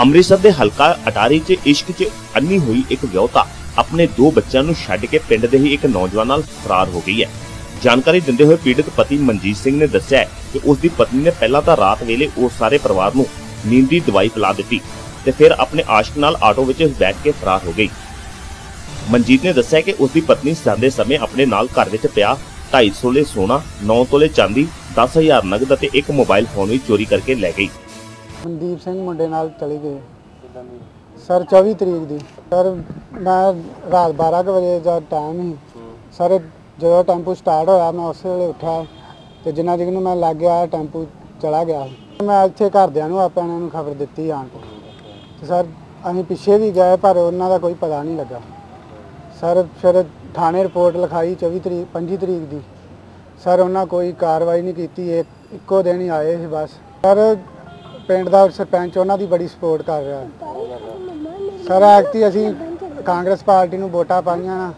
ਅੰਮ੍ਰਿਤਸਰ ਦੇ ਹਲਕਾ ਅਟਾਰੀ 'ਚ ਇਸ਼ਕ 'ਚ ਅੰਨੀ ਹੋਈ ਇੱਕ ਵਿਆਹੁਤਾ ਆਪਣੇ ਦੋ ਬੱਚਿਆਂ ਨੂੰ ਛੱਡ ਕੇ ਪਿੰਡ ਦੇ ਹੀ ਇੱਕ ਨੌਜਵਾਨ ਨਾਲ ਫਰਾਰ ਹੋ ਗਈ ਹੈ। ਜਾਣਕਾਰੀ ਦਿੰਦੇ ਹੋਏ ਪੀੜਤ ਪਤੀ ਮਨਜੀਤ ਸਿੰਘ ਨੇ ਦੱਸਿਆ ਕਿ ਉਸ ਦੀ ਪਤਨੀ ਨੇ ਪਹਿਲਾਂ ਤਾਂ ਰਾਤ ਵੇਲੇ ਉਸ ਸਾਰੇ ਪਰਿਵਾਰ ਨੂੰ ਨੀਂਦ ਦੀ ਦਵਾਈ ਪਿਲਾ ਦਿੱਤੀ ਤੇ ਫਿਰ ਆਪਣੇ ਆਸ਼ਕ ਨਾਲ ਆਟੋ ਵਿੱਚ ਬੈਠ ਕੇ ਫਰਾਰ ਹੋ ਗਈ। ਮਨਜੀਤ ਨੇ ਦੱਸਿਆ ਕਿ ਉਸ ਦੀ ਪਤਨੀ ਜਾਂਦੇ ਸਮੇਂ ਆਪਣੇ ਨਾਲ ਘਰ ਵਿੱਚ ਪਿਆ 250 ਤੋਲੇ ਸੋਨਾ 9 ਤੋਲੇ ਚਾਂਦੀ 10000 ਨਗਦ ਅਤੇ ਇੱਕ ਮੋਬਾਈਲ ਫੋਨ ਵੀ ਚੋਰੀ ਕਰਕੇ ਲੈ ਗਈ। ਮਨਦੀਪ ਸਿੰਘ ਮੁੰਡੇ ਨਾਲ ਚਲੀ ਗਈ। ਸਰ 24 ਤਰੀਕ ਦੀ। ਸਰ, ਮੈਂ ਰਾਤ 12 ਕੁ ਵਜੇ ਦਾ ਟਾਈਮ ਸੀ। ਸਰ, ਜਦੋਂ ਟੈਂਪੂ ਸਟਾਰਟ ਹੋਇਆ, ਮੈਂ ਉਸੇ ਵੇਲੇ ਉੱਠਿਆ ਤੇ ਜਿੰਨਾ ਜਿਗ ਨੂੰ ਮੈਂ ਲੱਗ ਗਿਆ, ਟੈਂਪੂ ਚਲਾ ਗਿਆ। ਮੈਂ ਇੱਥੇ ਘਰਦਿਆਂ ਨੂੰ, ਆਪਾਂ ਨੂੰ ਖਬਰ ਦਿੱਤੀ ਆਣ ਕੇ। ਤੇ ਸਰ, ਅਸੀਂ ਪਿੱਛੇ ਵੀ ਗਏ, ਪਰ ਉਹਨਾਂ ਦਾ ਕੋਈ ਪਤਾ ਨਹੀਂ ਲੱਗਾ। ਸਰ, ਫਿਰ ਥਾਣੇ ਰਿਪੋਰਟ ਲਿਖਾਈ 24 ਤਰੀਕ 25 ਤਰੀਕ ਦੀ। ਸਰ, ਉਹਨਾਂ ਕੋਈ ਕਾਰਵਾਈ ਨਹੀਂ ਕੀਤੀ। ਇੱਕੋ ਦਿਨ ਹੀ ਆਏ ਸੀ ਬਸ। ਸਰ ਪਿੰਡ ਦਾ ਸਰਪੰਚ, ਉਹਨਾਂ ਦੀ ਬੜੀ ਸਪੋਰਟ ਕਰ ਰਿਹਾ। ਸਰ ਐਕਟੀ ਅਸੀਂ ਕਾਂਗਰਸ ਪਾਰਟੀ ਨੂੰ ਵੋਟਾਂ ਪਾਈਆਂ। ਨਾ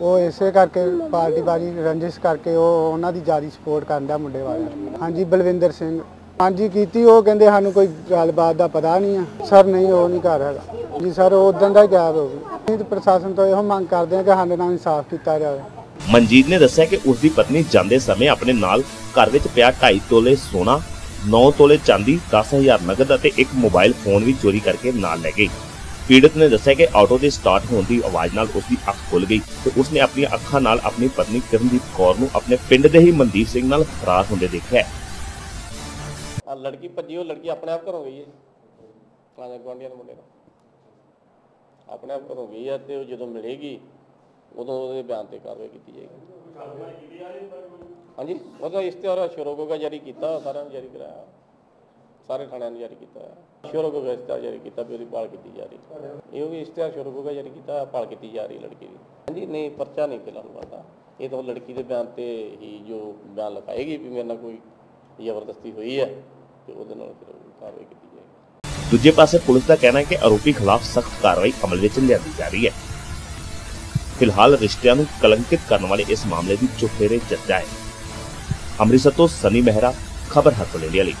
ਉਹ ਇਸੇ ਕਰਕੇ ਪਾਰਟੀ ਬਾਜੀ ਰੰਜਿਸ਼ ਕਰਕੇ ਉਹ ਉਹਨਾਂ ਦੀ ਜ਼ਿਆਦਾ ਸਪੋਰਟ ਕਰਦਾ ਮੁੰਡੇ ਵਾਲਿਆਂ ਹਾਂਜੀ, ਬਲਵਿੰਦਰ ਸਿੰਘ। ਹਾਂਜੀ, ਕੀਤੀ, ਉਹ ਕਹਿੰਦੇ ਸਾਨੂੰ ਕੋਈ ਗੱਲਬਾਤ ਦਾ ਪਤਾ ਨਹੀਂ ਆ। ਸਰ, ਨਹੀਂ, ਉਹ ਨਹੀਂ ਕਰ ਹੈਗਾ। ਜੀ ਸਰ, ਉਹ ਉਦੋਂ ਦਾ ਗਾਇਬ ਹੋ ਗਈ ਅਸੀਂ ਤਾਂ ਪ੍ਰਸ਼ਾਸਨ ਤੋਂ ਇਹੋ ਮੰਗ ਕਰਦੇ ਹਾਂ ਕਿ ਸਾਡੇ ਨਾਲ ਇਨਸਾਫ ਕੀਤਾ ਜਾਵੇ। ਮਨਜੀਤ ਨੇ ਦੱਸਿਆ ਕਿ ਉਸ ਦੀ ਪਤਨੀ ਜਾਂਦੇ ਸਮੇਂ ਆਪਣੇ ਨਾਲ ਘਰ ਵਿੱਚ ਪਿਆ 2.5 ਤੋਲੇ ਸੋਨਾ 9 ਤੋਲੇ ਚਾਂਦੀ 10000 ਨਗਦ ਅਤੇ ਇੱਕ ਮੋਬਾਈਲ ਫੋਨ ਵੀ ਚੋਰੀ ਕਰਕੇ ਨਾਲ ਲੈ ਗਈ। ਪੀੜਤ ਨੇ ਦੱਸਿਆ ਕਿ ਆਟੋ ਦੇ ਸਟਾਰਟ ਹੋਣ ਦੀ ਆਵਾਜ਼ ਨਾਲ ਉਸ ਦੀ ਅੱਖ ਖੁੱਲ ਗਈ ਤੇ ਉਸ ਨੇ ਆਪਣੀਆਂ ਅੱਖਾਂ ਨਾਲ ਆਪਣੀ ਪਤਨੀ ਕਿਰਨਦੀਪ ਕੌਰ ਨੂੰ ਆਪਣੇ ਪਿੰਡ ਦੇ ਹੀ ਮਨਦੀਪ ਸਿੰਘ ਨਾਲ ਫਰਾਰ ਹੁੰਦੇ ਦੇਖਿਆ। ਆ ਲੜਕੀ ਭੱਜੀ, ਉਹ ਲੜਕੀ ਆਪਣੇ ਆਪ ਘਰੋਂ ਗਈ ਹੈ ਆਜਾ ਗਵਾਂਡੀਆਂ ਦੇ ਮੁੰਡੇ ਨਾਲ। ਆਪਣੇ ਆਪ ਘਰੋਂ ਗਈ ਹੈ ਤੇ ਉਹ ਜਦੋਂ ਮਿਲੇਗੀ, ਉਦੋਂ ਉਹਦੇ ਬਿਆਨ ਤੇ ਕਾਰਵਾਈ ਕੀਤੀ ਜਾਏਗੀ। ਹਾਂਜੀ, ਉਹਦਾ ਇਸ਼ਤਿਹਾਰ ਸ਼ੁਰੂਗੋਗਾ ਜਾਰੀ ਕੀਤਾ, ਸਾਰਿਆਂ ਨੂੰ ਜਾਰੀ ਕਰਾਇਆ। ਸਾਰੇ ਥਾਣਿਆਂ ਨੂੰ ਜਾਰੀ ਕੀਤਾ। ਸ਼ੁਰੂਗੋਗਾ ਇਸ਼ਤਿਹਾਰ ਜਾਰੀ ਕੀਤਾ, ਵੀ ਉਹਦੀ ਭਾਲ ਕੀਤੀ ਜਾ ਰਹੀ ਇਹ ਵੀ ਇਸ਼ਤਿਹਾਰ ਸ਼ੁਰੂਗੋਗਾ ਜਾਰੀ ਕੀਤਾ, ਭਾਲ ਕੀਤੀ ਜਾ ਰਹੀ ਲੜਕੀ ਦੀ। ਹਾਂਜੀ, ਨਹੀਂ, ਪਰਚਾ ਨਹੀਂ ਫਿਲਹਾਲ ਬਣਦਾ ਇਹ ਤਾਂ ਲੜਕੀ ਦੇ ਬਿਆਨ ਤੇ ਹੀ ਜੋ ਬਿਆਨ ਲਿਖਾਏਗੀ ਵੀ ਮੇਰੇ ਨਾਲ ਕੋਈ ਜ਼ਬਰਦਸਤੀ ਹੋਈ ਹੈ, ਤੇ ਉਹਦੇ ਨਾਲ ਫਿਰ ਕਾਰਵਾਈ ਕੀਤੀ ਜਾਏਗੀ। ਦੂਜੇ ਪਾਸੇ ਪੁਲਿਸ ਦਾ ਕਹਿਣਾ ਹੈ ਕਿ ਆਰੋਪੀ ਖਿਲਾਫ ਸਖਤ ਕਾਰਵਾਈ ਅਮਲ ਵਿੱਚ ਲਿਆਂਦੀ ਜਾ ਰਹੀ ਹੈ। ਫਿਲਹਾਲ ਰਿਸ਼ਤਿਆਂ ਨੂੰ ਕਲੰਕਿਤ ਕਰਨ ਵਾਲੇ ਇਸ ਮਾਮਲੇ ਦੀ ਚੁਫੇਰੇ ਚਰਚਾ ਹੈ ਅੰਮ੍ਰਿਤਸਰ ਤੋਂ ਸਨੀ ਮਹਿਰਾ ਖਬਰ ਹੱਥ ਲੈ ਲਈ।